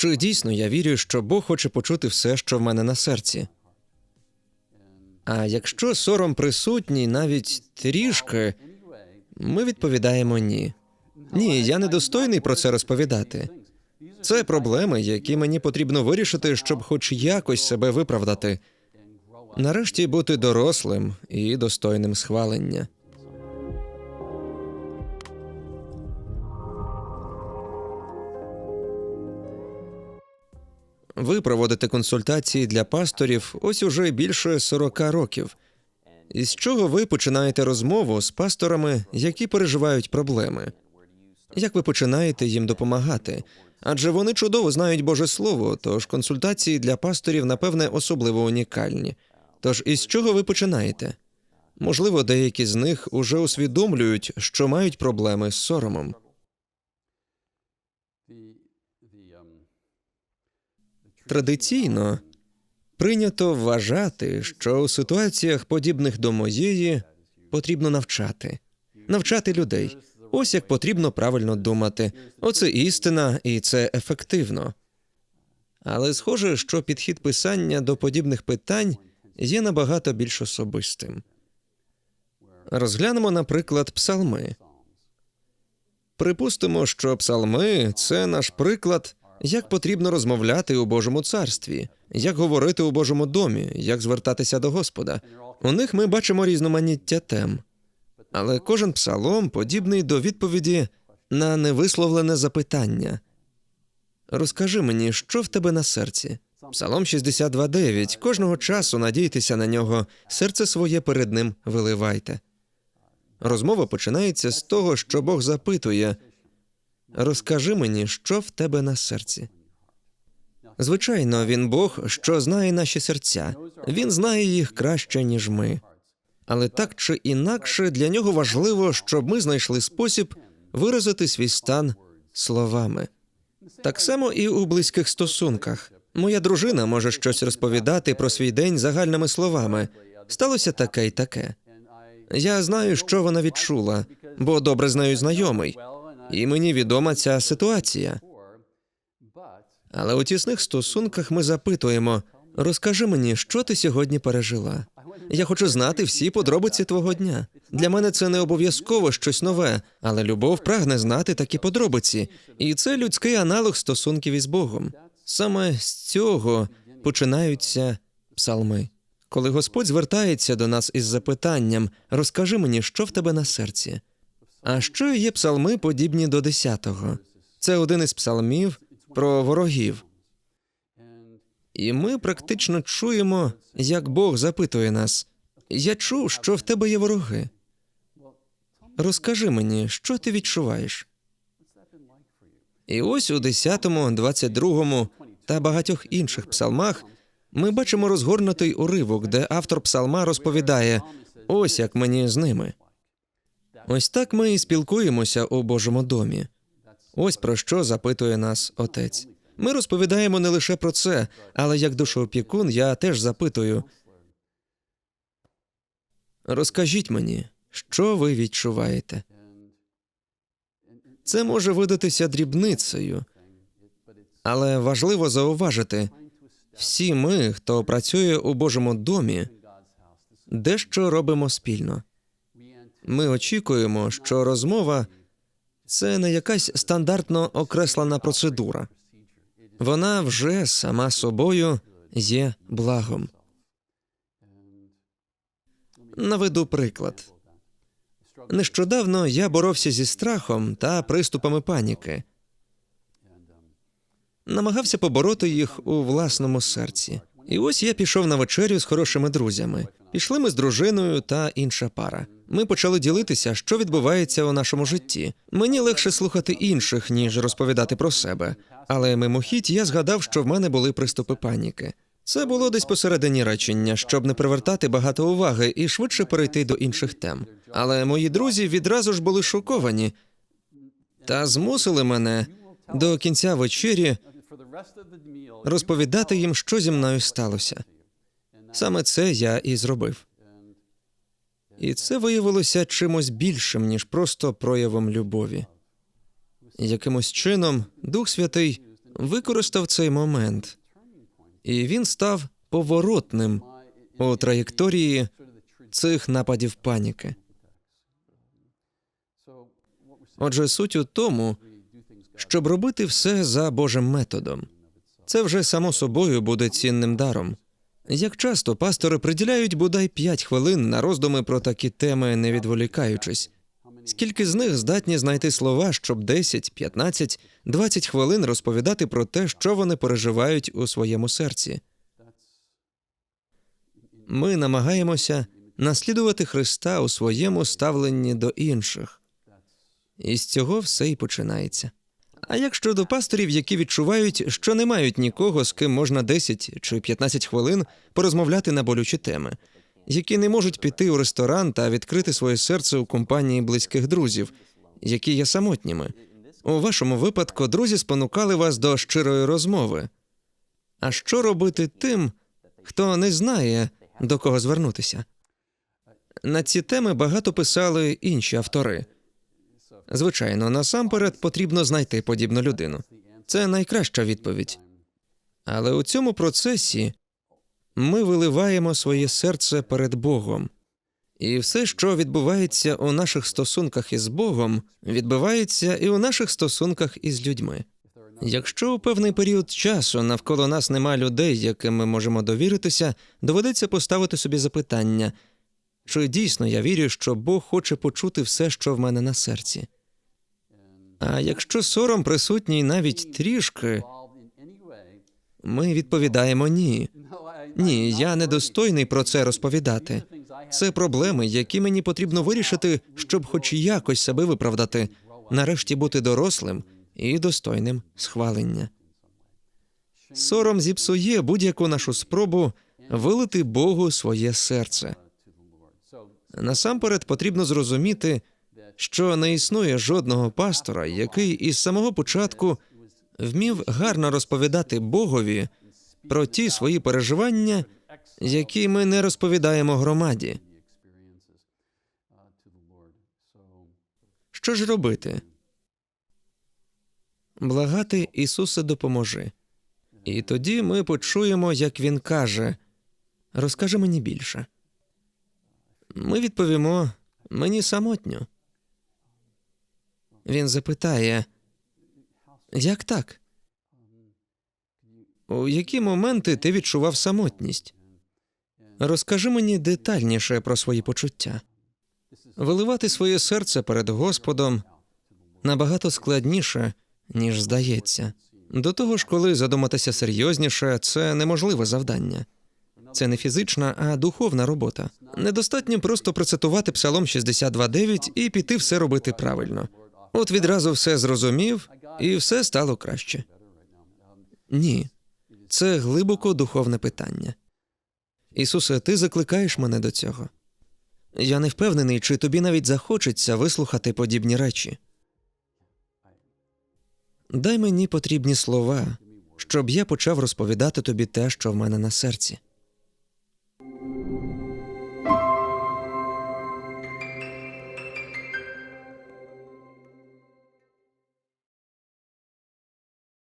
Чи дійсно я вірю, що Бог хоче почути все, що в мене на серці? А якщо сором присутній навіть трішки, ми відповідаємо ні. Ні, я недостойний про це розповідати. Це проблеми, які мені потрібно вирішити, щоб хоч якось себе виправдати. Нарешті бути дорослим і достойним схвалення. Ви проводите консультації для пасторів ось уже більше 40 років. Із чого ви починаєте розмову з пасторами, які переживають проблеми? Як ви починаєте їм допомагати? Адже вони чудово знають Боже Слово, тож консультації для пасторів, напевне, особливо унікальні. Тож із чого ви починаєте? Можливо, деякі з них уже усвідомлюють, що мають проблеми з соромом. Традиційно прийнято вважати, що у ситуаціях, подібних до моєї, потрібно навчати, навчати людей. Ось як потрібно правильно думати. Оце істина, і це ефективно. Але схоже, що підхід писання до подібних питань є набагато більш особистим. Розглянемо, наприклад, псалми. Припустимо, що псалми це наш приклад, як потрібно розмовляти у Божому царстві, як говорити у Божому домі, як звертатися до Господа. У них ми бачимо різноманіття тем. Але кожен псалом подібний до відповіді на невисловлене запитання. Розкажи мені, що в тебе на серці? Псалом 62.9. Кожного часу надійтеся на нього, серце своє перед ним виливайте. Розмова починається з того, що Бог запитує Розкажи мені, що в тебе на серці. Звичайно, він Бог, що знає наші серця. Він знає їх краще, ніж ми. Але так чи інакше для нього важливо, щоб ми знайшли спосіб виразити свій стан словами. Так само і у близьких стосунках. Моя дружина може щось розповідати про свій день загальними словами. Сталося таке й таке. Я знаю, що вона відчула, бо добре з нею знайомий, і мені відома ця ситуація. Але у тісних стосунках ми запитуємо: розкажи мені, що ти сьогодні пережила. Я хочу знати всі подробиці твого дня. Для мене це не обов'язково щось нове, але любов прагне знати такі подробиці, і це людський аналог стосунків із Богом. Саме з цього починаються псалми. Коли Господь звертається до нас із запитанням розкажи мені, що в тебе на серці. А що є псалми, подібні до десятого? Це один із псалмів про ворогів. І ми практично чуємо, як Бог запитує нас: Я чув, що в тебе є вороги. Розкажи мені, що ти відчуваєш? І ось у 10, 22 та багатьох інших псалмах ми бачимо розгорнутий уривок, де автор псалма розповідає: ось як мені з ними. Ось так ми і спілкуємося у Божому домі. Ось про що запитує нас отець. Ми розповідаємо не лише про це, але як душоопікун я теж запитую. Розкажіть мені, що ви відчуваєте? Це може видатися дрібницею, але важливо зауважити всі ми, хто працює у Божому домі, дещо робимо спільно. Ми очікуємо, що розмова це не якась стандартно окреслена процедура. Вона вже сама собою є благом. Наведу приклад. Нещодавно я боровся зі страхом та приступами паніки. Намагався побороти їх у власному серці. І ось я пішов на вечерю з хорошими друзями. Пішли ми з дружиною та інша пара. Ми почали ділитися, що відбувається у нашому житті. Мені легше слухати інших, ніж розповідати про себе. Але мимохідь я згадав, що в мене були приступи паніки. Це було десь посередині речення, щоб не привертати багато уваги і швидше перейти до інших тем. Але мої друзі відразу ж були шоковані та змусили мене до кінця вечері розповідати їм, що зі мною сталося. Саме це я і зробив. І це виявилося чимось більшим, ніж просто проявом любові. Якимось чином Дух Святий використав цей момент, і він став поворотним у траєкторії цих нападів паніки. Отже, суть у тому, щоб робити все за Божим методом. Це вже само собою буде цінним даром. Як часто пастори приділяють бодай 5 хвилин на роздуми про такі теми, не відволікаючись. Скільки з них здатні знайти слова, щоб 10, 15, 20 хвилин розповідати про те, що вони переживають у своєму серці? Ми намагаємося наслідувати Христа у своєму ставленні до інших. І з цього все і починається. А як щодо пасторів, які відчувають, що не мають нікого, з ким можна 10 чи 15 хвилин порозмовляти на болючі теми, які не можуть піти у ресторан та відкрити своє серце у компанії близьких друзів, які є самотніми. У вашому випадку друзі спонукали вас до щирої розмови. А що робити тим, хто не знає, до кого звернутися? На ці теми багато писали інші автори. Звичайно, насамперед потрібно знайти подібну людину. Це найкраща відповідь. Але у цьому процесі ми виливаємо своє серце перед Богом. І все, що відбувається у наших стосунках із Богом, відбувається і у наших стосунках із людьми. Якщо у певний період часу навколо нас нема людей, яким ми можемо довіритися, доведеться поставити собі запитання, чи дійсно я вірю, що Бог хоче почути все, що в мене на серці. А якщо сором присутній навіть трішки, ми відповідаємо ні. Ні, я недостойний про це розповідати. Це проблеми, які мені потрібно вирішити, щоб хоч якось себе виправдати, нарешті бути дорослим і достойним схвалення. Сором зіпсує будь-яку нашу спробу вилити Богу своє серце. Насамперед потрібно зрозуміти, що не існує жодного пастора, який із самого початку вмів гарно розповідати Богові про ті свої переживання, які ми не розповідаємо громаді. Що ж робити? Благати Ісусе допоможи. І тоді ми почуємо, як Він каже: Розкажи мені більше. Ми відповімо мені самотньо. Він запитає, як так? У які моменти ти відчував самотність? Розкажи мені детальніше про свої почуття. Виливати своє серце перед Господом набагато складніше, ніж здається. До того ж, коли задуматися серйозніше, це неможливе завдання. Це не фізична, а духовна робота. Недостатньо просто процитувати Псалом 62.9 і піти все робити правильно. От відразу все зрозумів, і все стало краще. Ні, це глибоко духовне питання. Ісусе, ти закликаєш мене до цього. Я не впевнений, чи тобі навіть захочеться вислухати подібні речі. Дай мені потрібні слова, щоб я почав розповідати тобі те, що в мене на серці.